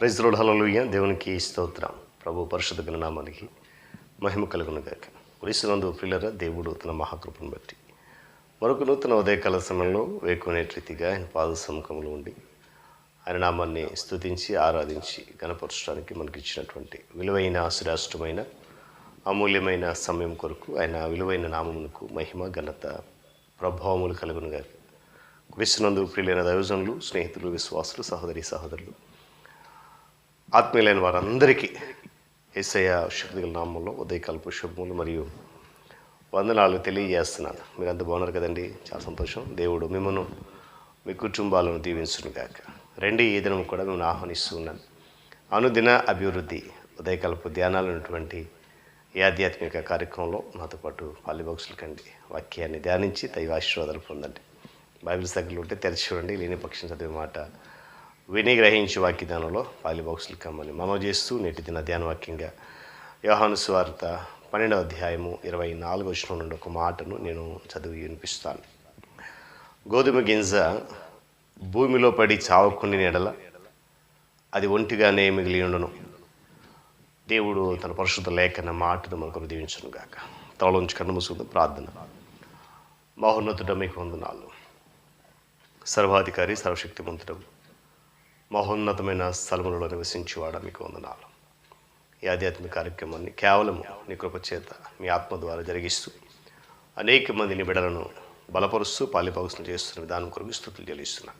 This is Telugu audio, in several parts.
ప్రైజ్రోడ్ హలలుయ్య దేవునికి స్తోత్రం. ప్రభు పరిషత్ నామానికి మహిమ కలుగును గాక. క్రీస్తునందు ప్రియులరా దేవుడు తన మహాకృపను బట్టి. మరొక నూతన ఉదయకాల సమయంలో వేకునే రీతిగా ఆయన పాద సముఖంలో ఉండి ఆయన నామాన్ని స్తుతించి ఆరాధించి గణపరచడానికి మనకి ఇచ్చినటువంటి విలువైన శ్రేష్టమైన అమూల్యమైన సమయం కొరకు ఆయన విలువైన నామమునకు మహిమ ఘనత ప్రభావములు కలుగును గాక. క్రీస్తునందు ప్రియులైన దైవజనులు స్నేహితులు విశ్వాసులు సహోదరి సహోదరులు ఆత్మీయులైన వారందరికీ ఏసయ్య శక్తిగల నామంలో ఉదయకాలపు శుభములు మరియు వందనాలు తెలియజేస్తున్నాను. మీరు అంత బాగున్నారు కదండి? చాలా సంతోషం. దేవుడు మిమ్మల్ని మీ కుటుంబాలను దీవించును గాక. రెండు ఈ దినం కూడా మిమ్మల్ని ఆహ్వానిస్తూ ఉన్నాను. అనుదిన అభివృద్ధి ఉదయకాలపు ధ్యానాలు ఉన్నటువంటి ఈ ఆధ్యాత్మిక కార్యక్రమంలో నాతో పాటు పాలిబాక్సులు కండి. వాక్యాన్ని ధ్యానించి దైవ ఆశీర్వాదాలు పొందండి. బైబిల్ సగ్గులు ఉంటే తెరిచి చూడండి. లేని పక్షం చదివే మాట విని గ్రహించి వాక్యదానంలో పాలిబాక్సులు కమ్మని మనవి చేస్తూ నేటి దిన ధ్యాన వాక్యంగా యోహాను స్వార్త పన్నెండవ అధ్యాయము ఇరవై నాలుగు వచ్చిన నుండి ఒక మాటను నేను చదివి వినిపిస్తాను. గోధుమ గింజ భూమిలో పడి చావకుండి నెడల అది ఒంటిగానే మిగిలి ఉండను. దేవుడు తన పరిశుద్ధ లేఖన మాటను మనకు దీవించను గాక. తలలోంచి కన్ను మూసుకుంది ప్రార్థన. మహోన్నతుడ మీకు వందనాలు. సర్వాధికారి సర్వశక్తి సర్వశక్తిమంతుడు మహోన్నతమైన స్థలములలో నివసించేవాడ మీకు వందనాలు. ఈ ఆధ్యాత్మిక కార్యక్రమాన్ని కేవలం నీ కృపచేత మీ ఆత్మ ద్వారా జరిగిస్తూ అనేక మందిని బిడలను బలపరుస్తూ పాలిపాగుసం చేస్తున్న విధానం కొరకు స్థుతులు చెల్లిస్తున్నాను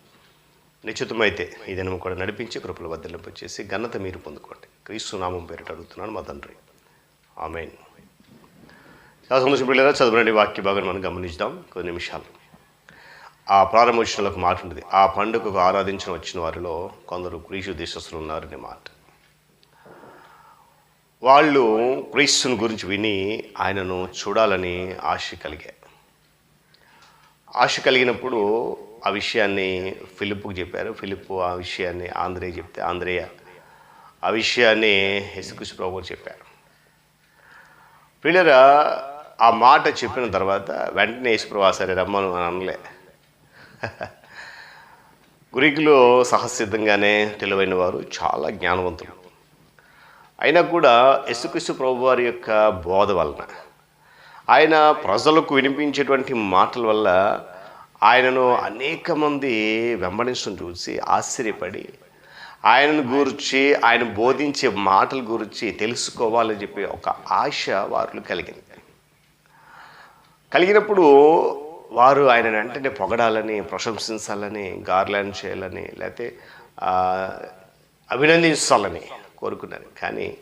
నిశ్చితమైతే ఈ దినం కూడా నడిపించి కృపలు వద్దలింపచేసి ఘనత మీరు పొందుకోండి. క్రీస్తు నామం పేరిట అడుగుతున్నాను మా తండ్రి. ఆమెన్. శాసన పిల్లల చదువునండి వాక్య భాగం మనం గమనించుదాం. కొన్ని నిమిషాలు. ఆ ప్రారంభ విషయంలో మాట ఉంటుంది. ఆ పండుగకు ఆరాధించిన వచ్చిన వారిలో కొందరు క్రీస్తు దేశస్తులు ఉన్నారనే మాట. వాళ్ళు క్రీస్తుని గురించి విని ఆయనను చూడాలని ఆశ కలిగా ఆశ కలిగినప్పుడు ఆ విషయాన్ని ఫిలిప్కు చెప్పారు. ఫిలిప్ ఆ విషయాన్ని ఆంధ్రేయ చెప్తే ఆంధ్రేయ ఆ విషయాన్ని యేసుకృష్ణ ప్రభు చెప్పారు. పిల్లరా ఆ మాట చెప్పిన తర్వాత వెంటనే యేసుప్రభా సరే రమ్మను అని అనలే. గ్రీకులో సహసిద్ధంగానే తెలివైన వారు చాలా జ్ఞానవంతులు. అయినా కూడా యేసుక్రీస్తు ప్రభు వారి యొక్క బోధ వలన ఆయన ప్రజలకు వినిపించేటువంటి మాటల వల్ల ఆయనను అనేక మంది వెంబడించడం చూసి ఆశ్చర్యపడి ఆయనను గురించి ఆయన బోధించే మాటల గురించి తెలుసుకోవాలని చెప్పి ఒక ఆశ వారిలో కలిగింది. కలిగినప్పుడు వారు ఆయన వెంటనే పొగడాలని ప్రశంసించాలని గార్లాండ్ చేయాలని లేకపోతే అభినందించాలని కోరుకున్నారు కానీ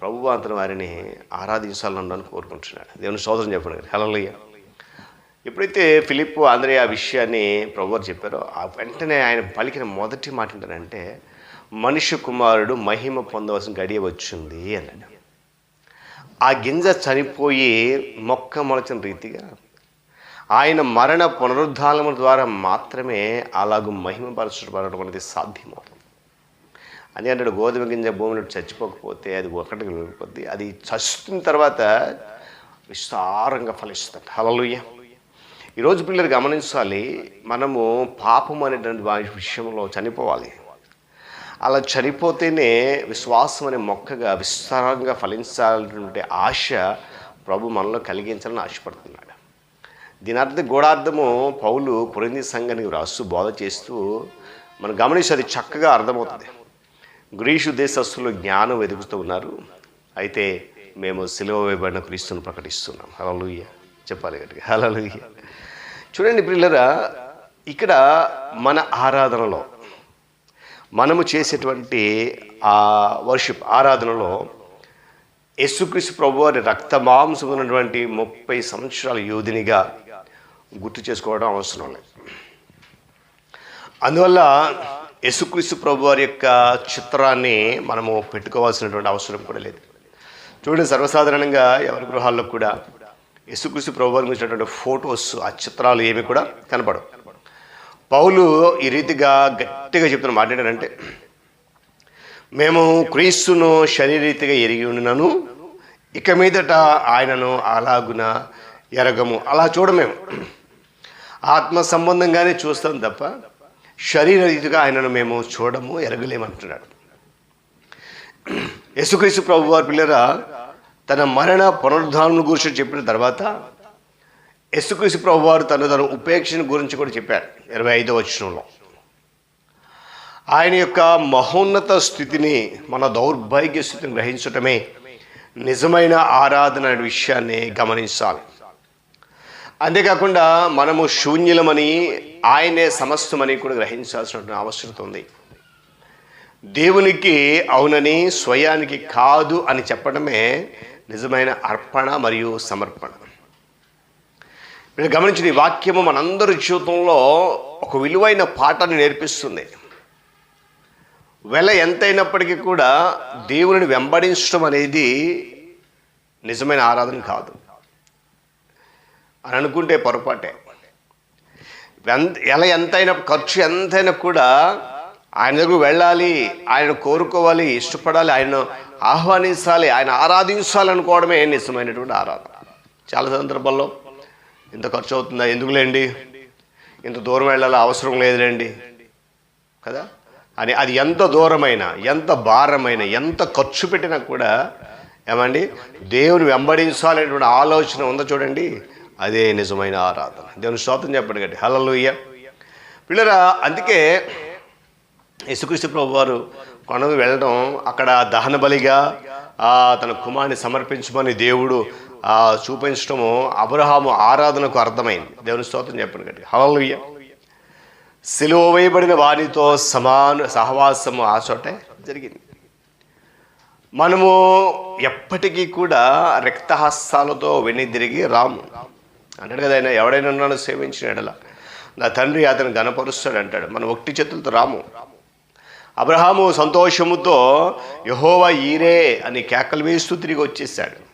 ప్రభు అతను వారిని ఆరాధించాలని కోరుకుంటున్నాడు. దేవుని సోదరం చెప్పండి. హలలయ్య ఎప్పుడైతే ఫిలిప్ ఆంధ్రయ ఆ విషయాన్ని ప్రభువారు చెప్పారో ఆ వెంటనే ఆయన పలికిన మొదటి మాట ఏంటంటే మనిషి కుమారుడు మహిమ పొందవలసిన గడియ వచ్చింది అన్నాడు. ఆ గింజ చనిపోయి మొక్క మొలచిన రీతిగా ఆయన మరణ పునరుద్ధానముల ద్వారా మాత్రమే అలాగూ మహిమపరచబడటువంటిది అనేది సాధ్యమవుతుంది. అని అంటాడు గోధుమ గింజ భూమిలో చచ్చిపోకపోతే అది ఒకటికి వెళ్ళిపోద్ది అది చచ్చిన తర్వాత విస్తారంగా ఫలిస్తుంది. హలలుయ్య ఈరోజు పిల్లలు గమనించాలి మనము పాపం అనేటువంటి విషయంలో చనిపోవాలి. అలా చనిపోతేనే విశ్వాసం అనే మొక్కగా విస్తారంగా ఫలించాలనేటువంటి ఆశ ప్రభు మనలో కలిగించాలని ఆశపడుతున్నాడు. దీని అర్థం గూఢార్థము పౌలు పురంది సంఘానికి రాస్తూ బోధ చేస్తూ మనం గమనిస్తే అది చక్కగా అర్థమవుతుంది. గ్రీషు దేశస్తులు జ్ఞానం వెతుకుతూ ఉన్నారు. అయితే మేము సిలువ వేయబడిన క్రీస్తును ప్రకటిస్తున్నాం. హలలుయ్య చెప్పాలి గట్టిగా. హలలుయ్య చూడండి పిల్లరా ఇక్కడ మన ఆరాధనలో మనము చేసేటువంటి ఆ వర్షిప్ ఆరాధనలో యేసుక్రీస్తు ప్రభు వారి రక్త మాంసం ఉన్నటువంటి ముప్పై సంవత్సరాల యోధినిగా గుర్తు చేసుకోవడం అవసరం లేదు. అందువల్ల యేసుక్రీస్తు ప్రభు వారి యొక్క చిత్రాన్ని మనము పెట్టుకోవాల్సినటువంటి అవసరం కూడా లేదు. చూడండి సర్వసాధారణంగా ఎవరి గృహాల్లో కూడా యేసుక్రీస్తు ప్రభు వారి గురించినటువంటి ఫొటోస్ ఆ చిత్రాలు ఏమి కూడా కనపడవు. పౌలు ఈ రీతిగా గట్టిగా చెప్తున్న మాట ఏంటంటే మేము క్రీస్తును శరీరీతిగా ఎరిగి ఉండినను ఇక మీదట ఆయనను అలాగున ఎరగము. అలా చూడమేము. ఆత్మ సంబంధంగానే చూస్తాం తప్ప శరీర రీతిగా ఆయనను మేము చూడము ఎరగలేమంటున్నాడు. యేసుక్రీస్తు ప్రభు వారి పిల్లరా తన మరణ పునరుద్ధానం గురించి చెప్పిన తర్వాత యేసుక్రీస్తు ప్రభు వారు తన తన ఉపేక్షణ గురించి కూడా చెప్పారు ఇరవై ఐదో వచనంలో. ఆయన యొక్క మహోన్నత స్థితిని మన దౌర్భాగ్య స్థితిని గ్రహించటమే నిజమైన ఆరాధన అనే విషయాన్ని గమనించాలి. అంతేకాకుండా మనము శూన్యులమని ఆయనే సమస్తమని కూడా గ్రహించాల్సిన అవసరం ఉంది. దేవునికి అవునని స్వయానికి కాదు అని చెప్పడమే నిజమైన అర్పణ మరియు సమర్పణ. మీరు గమనించిన ఈ వాక్యము మనందరి జీవితంలో ఒక విలువైన పాఠాన్ని నేర్పిస్తుంది. వెల ఎంతైనప్పటికీ కూడా దేవుని వెంబడించడం అనేది నిజమైన ఆరాధన కాదు. అని అనుకుంటే పొరపాటే. ఎంత ఎలా ఎంతైనా ఖర్చు ఎంతైనా కూడా ఆయన దగ్గర వెళ్ళాలి ఆయన కోరుకోవాలి ఇష్టపడాలి ఆయన ఆహ్వానించాలి ఆయన ఆరాధించాలి అనుకోవడమే నిజమైనటువంటి ఆరాధన. చాలా సందర్భాల్లో ఇంత ఖర్చు అవుతుందా? ఎందుకులేండి ఇంత దూరం వెళ్ళాలి? అవసరం లేదులేండి కదా? అని అది ఎంత దూరమైన ఎంత భారమైన ఎంత ఖర్చు పెట్టినా కూడా ఏమండి? దేవుని వెంబడించాలనేటువంటి ఆలోచన ఉందో చూడండి? అదే నిజమైన ఆరాధన. దేవుని స్తోత్రం చెప్పండి గట్టి. హలలుయ్య పిల్లరా అందుకే యేసుక్రీస్తు ప్రభు వారు కొండకు వెళ్ళడం అక్కడ దహన బలిగా తన కుమారుని సమర్పించమని దేవుడు చూపించడము అబ్రహాము ఆరాధనకు అర్థమైంది. దేవుని స్తోత్రం చెప్పండి గట్టి. హలలుయ్య సిలువ వేయబడిన వారితో సమాన సహవాసము ఆ చోటే జరిగింది. మనము ఎప్పటికీ కూడా రక్తహస్తాలతో వెనుదిరిగి రాము. అంటాడు కదా ఆయన ఎవడైనా నన్ను సేవించిన ఎడల. నా తండ్రి అతను గనపరుస్తాడు అంటాడు. మనం ఒకటి చేతులతో రాము. అబ్రహాము సంతోషముతో యహోవా ఈరే అని కేకలు వేస్తూ తిరిగి వచ్చేసాడు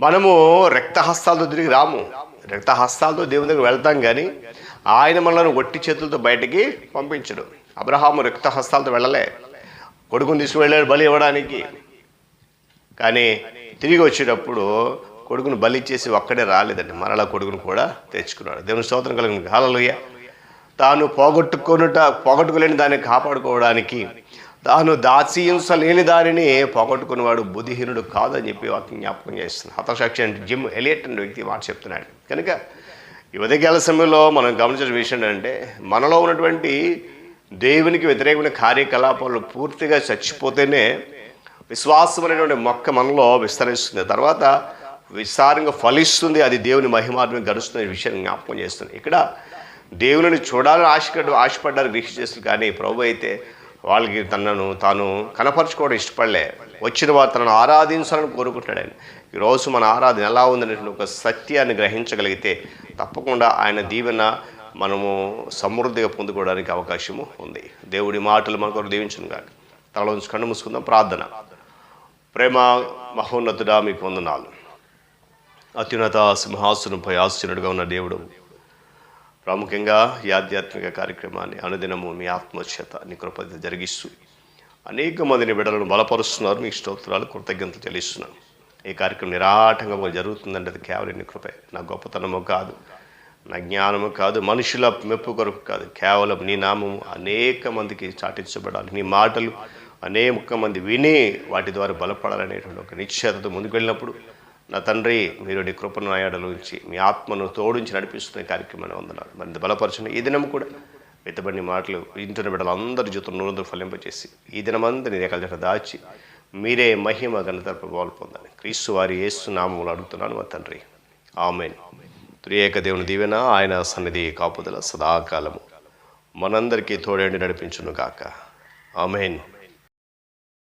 మనము రక్తహస్తాలతో తిరిగి రాము. రక్తహస్తాలతో దేవుని దగ్గర వెళ్తాం కానీ ఆయన మనల్ని ఒట్టి చేతులతో బయటికి పంపించడు. అబ్రహాము రక్తహస్తాలతో వెళ్ళలే. కొడుకుని తీసుకువెళ్ళాడు బలి ఇవ్వడానికి. కానీ తిరిగి వచ్చేటప్పుడు కొడుకును బలి ఇచ్చేసి ఒక్కడే రాలేదండి. మరలా కొడుకును కూడా తెచ్చుకున్నాడు. దేవుని స్తోత్రం కలిగిన. హాలలుయ్య తాను పోగొట్టుకొనుట పోగొట్టుకోలేని దాన్ని కాపాడుకోవడానికి తాను దాచిహింసలేని దానిని పోగొట్టుకునేవాడు బుద్ధిహీనుడు కాదని చెప్పి వాక్యం జ్ఞాపకం చేస్తుంది. హతసాక్షి అంటే జిమ్ ఎలియట్ అనే వ్యక్తి మాట చెప్తున్నాడు. కనుక ఈ ఉదయకాల సమయంలో మనం గమనించిన విషయం ఏంటంటే మనలో ఉన్నటువంటి దేవునికి వ్యతిరేకమైన కార్యకలాపాలు పూర్తిగా చచ్చిపోతేనే విశ్వాసం అనేటువంటి మొక్క మనలో విస్తరిస్తుంది. తర్వాత విస్తారంగా ఫలిస్తుంది. అది దేవుని మహిమాత్మక గడుస్తున్న విషయాన్ని జ్ఞాపకం చేస్తుంది. ఇక్కడ దేవుని చూడాలని ఆశపడ్డ ఆశపడ్డారు దీక్ష చేస్తుంది కానీ ప్రభు అయితే వాళ్ళకి తనను తాను కనపరచుకోవడం ఇష్టపడలే. వచ్చిన వారు తనను ఆరాధించాలని కోరుకుంటాడు ఆయన. ఈరోజు మన ఆరాధన ఎలా ఉందనేటువంటి ఒక సత్యాన్ని గ్రహించగలిగితే తప్పకుండా ఆయన దీవెన మనము సమృద్ధిగా పొందుకోవడానికి అవకాశము ఉంది. దేవుడి మాటలు మనకు దీవించను కాక తల ఉంచి కన్ను మూసుకుందాం ప్రార్థన. ప్రేమ మహోన్నతుడా మీకు వందనాలు. అత్యున్నత సింహాసనంపై ఆశ్చర్యుడుగా ఉన్న దేవుడు. ప్రాముఖ్యంగా ఈ ఆధ్యాత్మిక కార్యక్రమాన్ని అనుదినము మీ ఆత్మచేత నీ కృపతి జరిగిస్తూ అనేక మందిని బిడలను బలపరుస్తున్నారు. మీకు స్తోత్రాలు కృతజ్ఞతలు చెల్లిస్తున్నాను. ఈ కార్యక్రమం నిరాటంగా జరుగుతుందంటే అది కేవలం నీ కృపే. నా గొప్పతనము కాదు నా జ్ఞానము కాదు మనుషుల మెప్పు కొరకు కాదు. కేవలం నీ నామము అనేక మందికి చాటించబడాలి. నీ మాటలు అనేక మంది విని వాటి ద్వారా బలపడాలనేటువంటి ఒక నిశ్చయతతో ముందుకు వెళ్ళినప్పుడు నా తండ్రి మీరు నీ కృపను నాయాడలో ఉంచి మీ ఆత్మను తోడించి నడిపిస్తున్న కార్యక్రమాన్ని వందనాలు. మరింత బలపరచండి ఈ దినం కూడా వెతబడిన మాటలు ఇంటిన బిడ్డలు అందరి జీవితం నూనె ఫలింపచేసి ఈ దినమంతా నీ రేఖల జట దాచి మీరే మహిమ ఘనత ప్రభావాలు పొందాలి. క్రీస్తు వారి యేసు నామములు అడుగుతున్నాను మా తండ్రి. ఆమెన్. త్రియేక దేవుని దీవెన ఆయన సన్నిధి కాపుదల సదాకాలము. మనందరికీ తోడేండి నడిపించును కాక ఆమెన్.